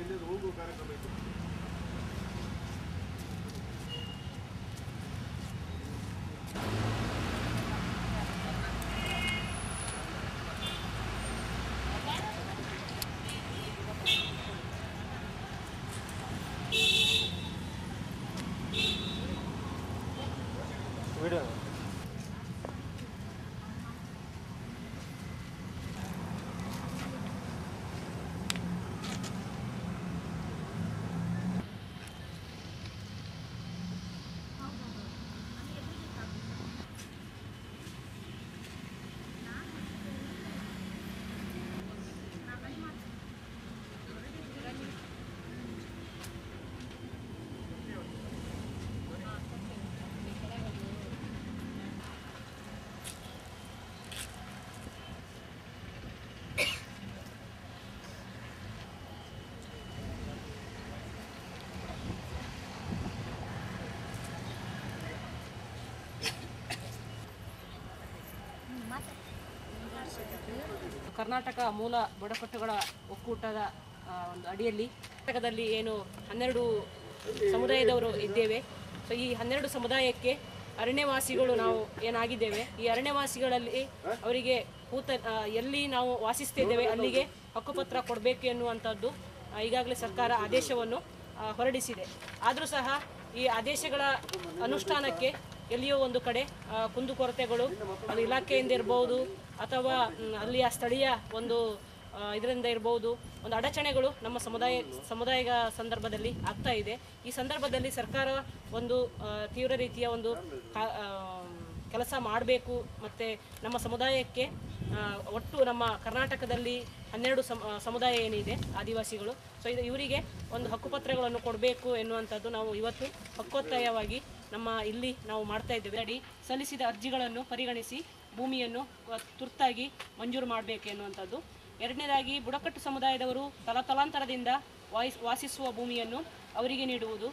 ತಿಂಡಿ ರೋಗ ಕಾರ್ಯಕ್ರಮ ಇತ್ತು ಕರ್ನಾಟಕ ಮೂಲ ಬುಡಕಟ್ಟುಗಳ ಒಕ್ಕೂಟದ ಒಂದು ಅಡಿಯಲ್ಲಿ ಕರ್ನಾಟಕದಲ್ಲಿ ಏನು ಹನ್ನೆರಡು ಸಮುದಾಯದವರು ಇದ್ದೇವೆ. ಸೊ ಈ ಹನ್ನೆರಡು ಸಮುದಾಯಕ್ಕೆ ಅರಣ್ಯವಾಸಿಗಳು ನಾವು ಏನಾಗಿದ್ದೇವೆ? ಈ ಅರಣ್ಯವಾಸಿಗಳಲ್ಲಿ ಅವರಿಗೆ ಕೂತ ಎಲ್ಲಿ ನಾವು ವಾಸಿಸ್ತಿದ್ದೇವೆ, ಅಲ್ಲಿಗೆ ಹಕ್ಕುಪತ್ರ ಕೊಡಬೇಕು ಎನ್ನುವಂಥದ್ದು ಈಗಾಗಲೇ ಸರ್ಕಾರ ಆದೇಶವನ್ನು ಹೊರಡಿಸಿದೆ. ಆದರೂ ಸಹ ಈ ಆದೇಶಗಳ ಅನುಷ್ಠಾನಕ್ಕೆ ಎಲ್ಲಿಯೋ ಒಂದು ಕಡೆ ಕುಂದುಕೊರತೆಗಳು ಅದು ಇಲಾಖೆಯಿಂದ ಇರ್ಬೋದು, ಅಥವಾ ಅಲ್ಲಿಯ ಸ್ಥಳೀಯ ಒಂದು ಇದರಿಂದ ಇರ್ಬೋದು, ಒಂದು ಅಡಚಣೆಗಳು ನಮ್ಮ ಸಮುದಾಯ, ಸಮುದಾಯದ ಸಂದರ್ಭದಲ್ಲಿ ಆಗ್ತಾ ಇದೆ. ಈ ಸಂದರ್ಭದಲ್ಲಿ ಸರ್ಕಾರ ಒಂದು ತೀವ್ರ ರೀತಿಯ ಒಂದು ಕೆಲಸ ಮಾಡಬೇಕು, ಮತ್ತು ನಮ್ಮ ಸಮುದಾಯಕ್ಕೆ ಒಟ್ಟು ನಮ್ಮ ಕರ್ನಾಟಕದಲ್ಲಿ ಹನ್ನೆರಡು ಸಮುದಾಯ ಏನಿದೆ, ಆದಿವಾಸಿಗಳು. ಸೊ ಇದು ಇವರಿಗೆ ಒಂದು ಹಕ್ಕುಪತ್ರಗಳನ್ನು ಕೊಡಬೇಕು ಎನ್ನುವಂಥದ್ದು ನಾವು ಇವತ್ತು ಹಕ್ಕೊತ್ತಾಯವಾಗಿ ನಮ್ಮ ಇಲ್ಲಿ ನಾವು ಮಾಡ್ತಾ ಇದ್ದೇವೆ. ಅಡಿ ಸಲ್ಲಿಸಿದ ಅರ್ಜಿಗಳನ್ನು ಪರಿಗಣಿಸಿ ಭೂಮಿಯನ್ನು ತುರ್ತಾಗಿ ಮಂಜೂರು ಮಾಡಬೇಕು ಎನ್ನುವಂಥದ್ದು. ಎರಡನೇದಾಗಿ, ಬುಡಕಟ್ಟು ಸಮುದಾಯದವರು ತಲತಲಾಂತರದಿಂದ ವಾಯಿಸ್, ವಾಸಿಸುವ ಭೂಮಿಯನ್ನು ಅವರಿಗೆ ನೀಡುವುದು.